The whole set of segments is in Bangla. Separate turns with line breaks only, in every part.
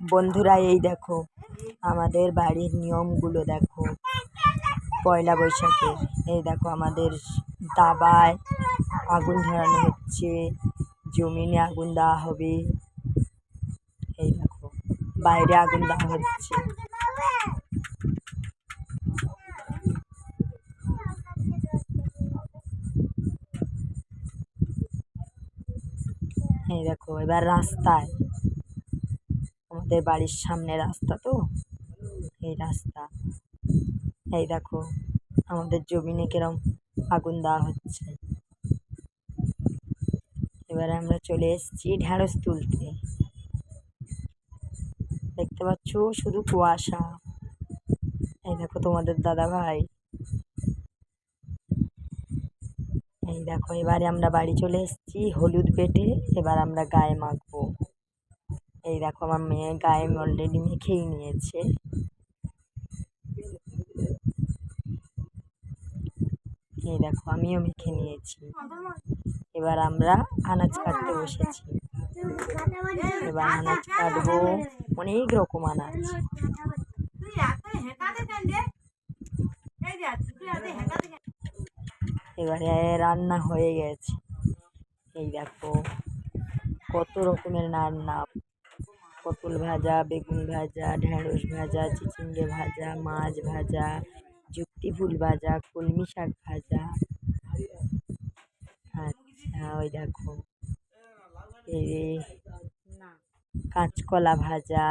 বন্ধুরা, এই দেখো, আমাদের বাড়ির নিয়মগুলো দেখো। পয়লা বৈশাখের এই দেখো, আমাদের দাবায় আগুন ধরানো হচ্ছে, জমিনে আগুন দেওয়া হবে। এই দেখো, বাইরে আগুন দেওয়া হচ্ছে। এই দেখো, এবার রাস্তায় আমাদের বাড়ির সামনে রাস্তা তো? এই রাস্তা। এই দেখো, আমাদের জমিনে কিরম আগুন দেওয়া হচ্ছে। এবারে আমরা চলে এসেছি ঢ্যাঁড়স তুলতে। দেখতে পাচ্ছ, শুধু কুয়াশা। এই দেখো তোমাদের দাদা ভাই এই দেখো, এবারে আমরা বাড়ি চলে এসেছি হলুদ বেটে, এবার আমরা গায়ে মাখবো। এই দেখো আমার মেয়ে গায়ে অলরেডি মেখেই নিয়েছে। এই দেখো, আমিও মেখে নিয়েছি। এবার আমরা আনাজ কাটতে বসেছি। এবার আনাজ কাটবো, অনেক রকম আনাজ। এবারে রান্না হয়ে গেছে। এই দেখো, কত রকমের রান্না। পটল ভাজা, বেগুন ভাজা, ঢ্যাঁড়স ভাজা, চিচিঙ্গে ভাজা, মাছ ভাজা, যুক্তি ফুল ভাজা, কলমি শাক ভাজা। আচ্ছা ওই দেখো। এই কাঁচকলা ভাজা।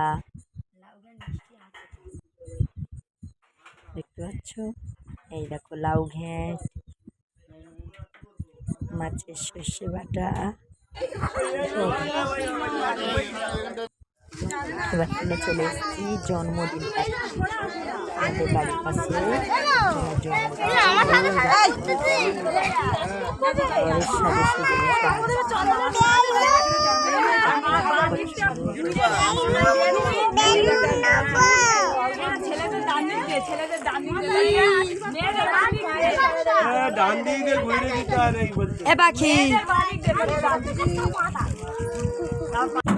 দেখতে পাচ্ছ? এই দেখো, লাউ ঘ্যাঁট, মাছের সর্ষে বাটা। এবার আমরা চলে এসেছি জন্মদিন আমাদের বাড়ির পাশে জনের জন্মদিন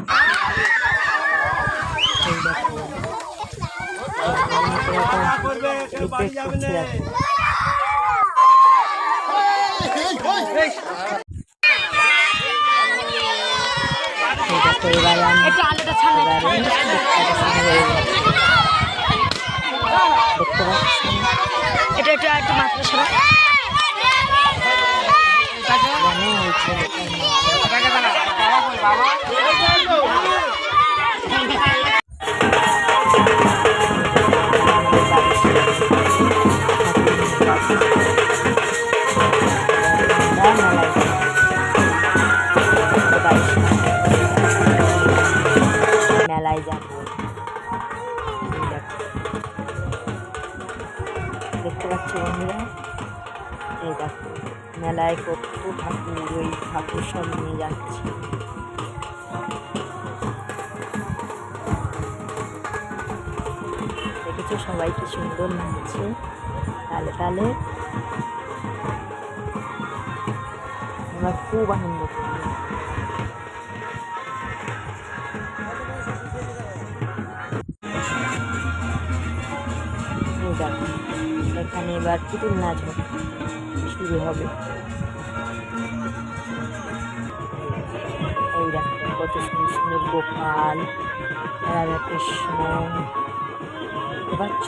এটা এটা একটু মাত্র সরো
মনে হয়েছে মেলায় যাব। দেখতে পাচ্ছি বন্ধুরা এই দেখো মেলায় কত ঠাকুর ওই ঠাকুর সব নিয়ে যাচ্ছে। দেখেছ সবাই কি সুন্দর নাচছে। তালে তালে আমরা খুব আনন্দ এখানে এবার পুতুল নাচ শুরু হবে। এই দেখো, কত সুন্দর সুন্দর গোপাল, রাধাকৃষ্ণ। পাচ্ছ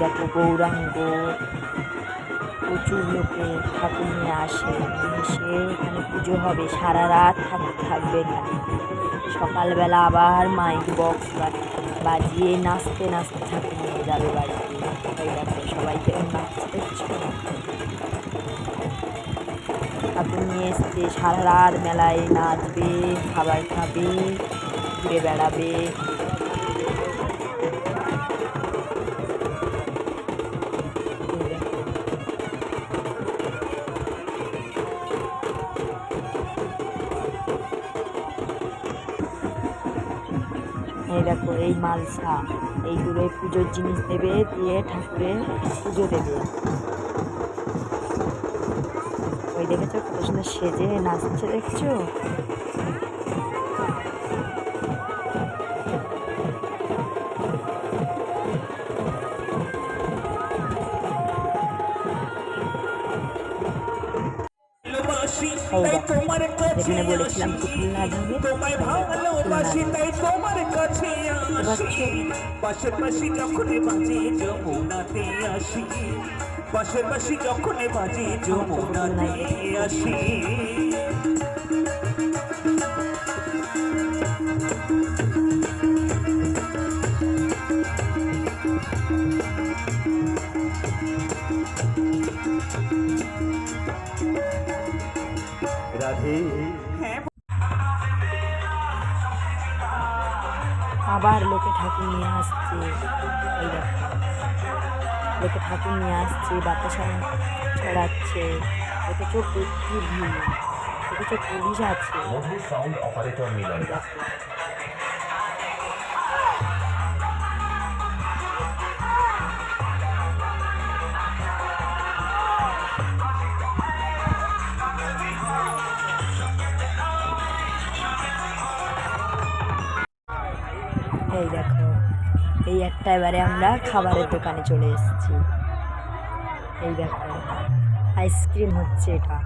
দেখো গৌরাঙ্গ। প্রচুর লোকে ঠাকুর নিয়ে আসে। এসে এখানে পুজো হবে। সারা রাত ঠাকুর থাকবে এখানে। সকালবেলা আবার মাইক বক্স বাজিয়ে নাচতে নাচতে ঠাকুর নিয়ে যাবে বাড়িতে। এই দেখো সবাই কেরম নাচছে দেখছ ঠাকুর নিয়ে এসছে, সারা রাত মেলায় নাচবে, খাবার খাবে, ঘুরে বেড়াবে। এই মালসা এইগুলো পুজোর জিনিস দেবে দিয়ে ঠাকুরের পুজো দেবে। ওই দেখেছ কত সুন্দর সেজে নাচছে দেখছ? এই দেখো। যেখানে বলেছিলাম পুতুল। দেখতে পাচ্ছো?
পাশাপাশি যখন বাজে যমুনাতে আসি পাশাপাশি যখন বাজে যমুনাতে আসি
ঠাকুর নিয়ে আসছে, এই দেখো। ঠাকুর নিয়ে আসছে, বাতাসা ছড়াচ্ছে দেখেছ প্রচুর ভিড়। দেখেছ পুলিশ আছে। এই একটা এবারে আমরা খাবারের দোকানে চলে এসেছি। এই দেখো, আইসক্রিম হচ্ছে এটা।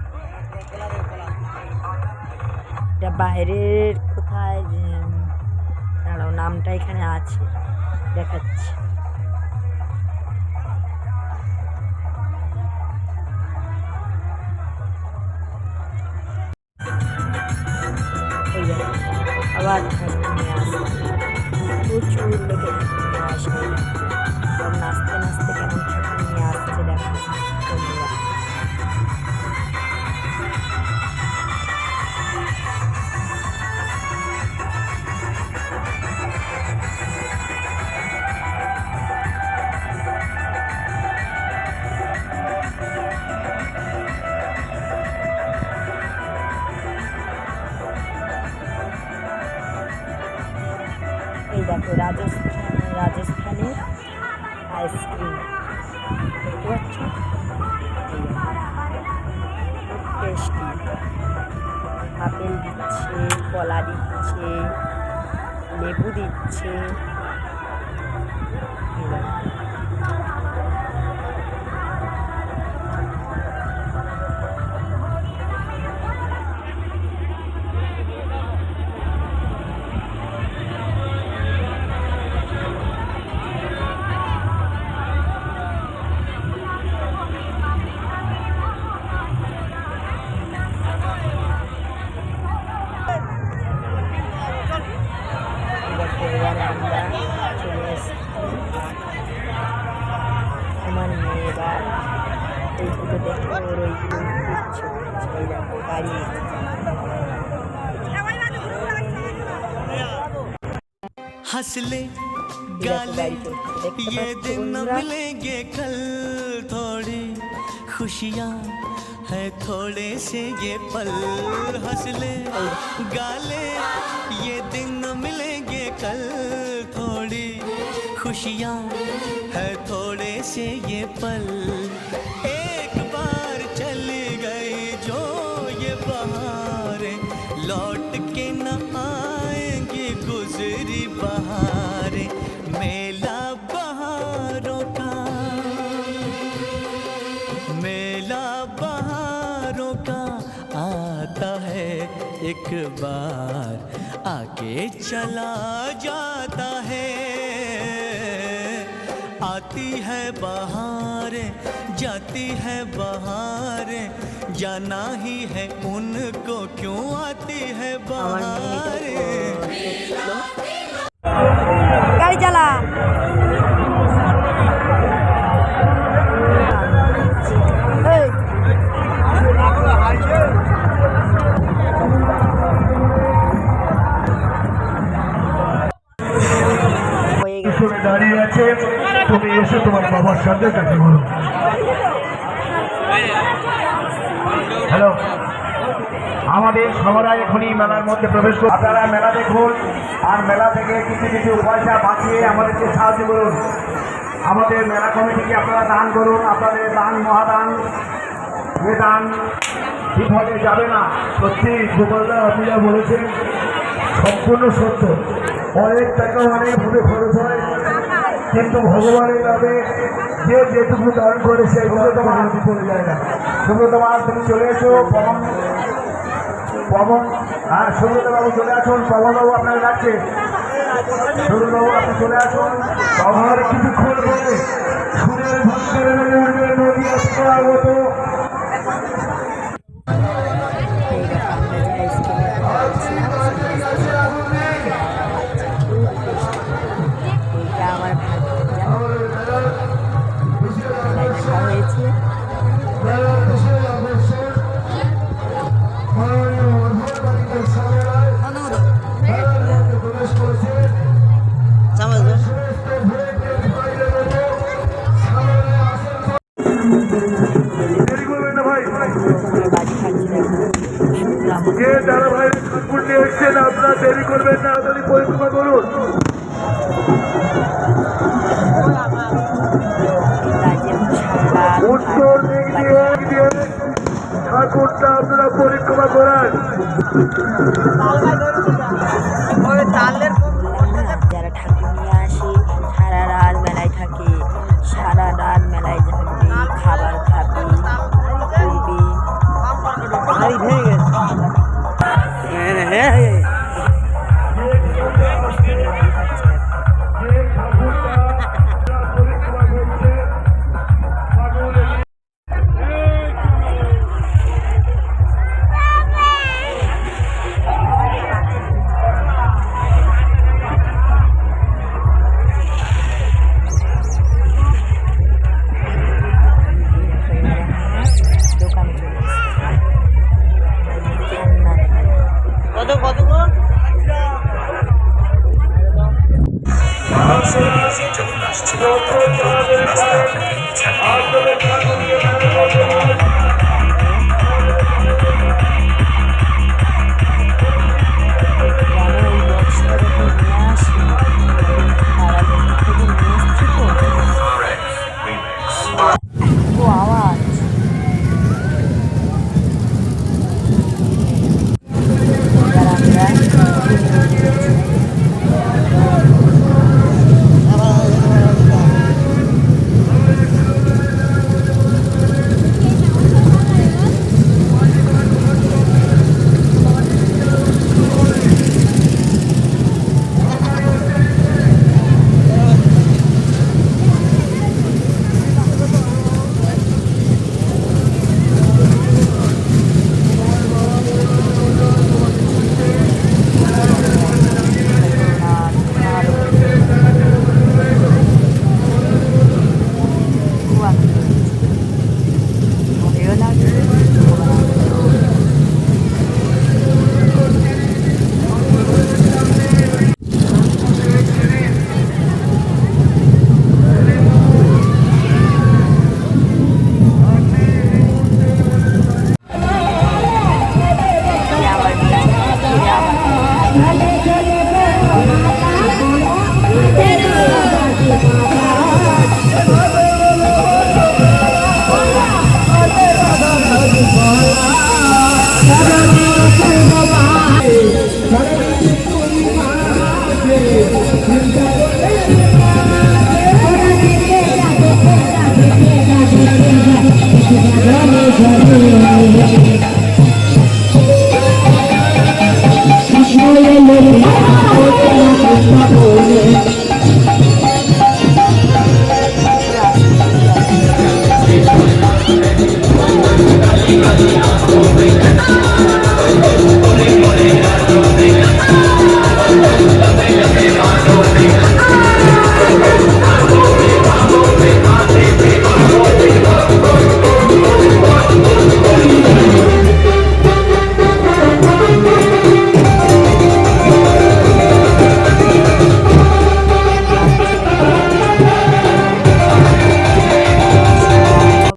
এটা বাইরের কোথায় দাঁড়াও, নামটা এখানে আছে, দেখাচ্ছি। রাজস্থান রাজস্থানের আইসক্রিম আপেল দিচ্ছে কলা দিচ্ছে লেবু দিচ্ছে।
हंस
ले
गाले ये दिन न मिलेंगे कल थोड़ी। खुशियाँ है थोड़े से ये पल हंस ले गाले ये दिन न मिलेंगे कल थोड़ी। खुशियाँ है थोड़े से ये पल। एक बार चल गए जो ये बहार लौट के न आ गुजरी बहारें, मेला बहारों का। मेला बहारों का आता है एक बार, आके चला जाता है। आती है बहारें, जाती है बहारें, जाना ही है उनको क्यों आती है बहारें?
चला। দাঁড়িয়ে আছে। তুমি এসে, তোমার বাবার সাথে দেখা করো। হ্যালো আমাদের সবারা এখনই মেলার মধ্যে প্রবেশ করুন আপনারা মেলা দেখুন, আর মেলা থেকে কিছু কিছু পয়সা বাঁচিয়ে আমাদেরকে সাহায্য করুন। আমাদের মেলা কমিটিকে আপনারা দান করুন, আপনাদের দান, মহাদান এ দান বিফলে যাবে না। সত্যি গোপালদা আপনি যা বলেছেন, সম্পূর্ণ সত্য। অনেক টাকা অনেকভাবে খরচ হয় কিন্তু ভগবানের নামে যে যেটুকু দান করে সেগুলো তোমার হাতে চলে যায় না। সুব্রতমা তুমি চলে এসো, পবন পবন হ্যাঁ সুব্রতবাবু চলে আসুন পবনবাবু আপনার ডাকছে। সুব্রতবাবু আপনি চলে আসুন। পবনের কিছুক্ষণ পরে সুরের ভক্তের নদী আসতে মতো
যে
ভাই নিয়ে এসছেন আপনারা দেরি করবেন না, তাড়াতাড়ি পরিক্রমা করুন। উত্তর দিক দিয়ে ঠাকুরটা আপনারা পরিক্রমা করান।
দোকানে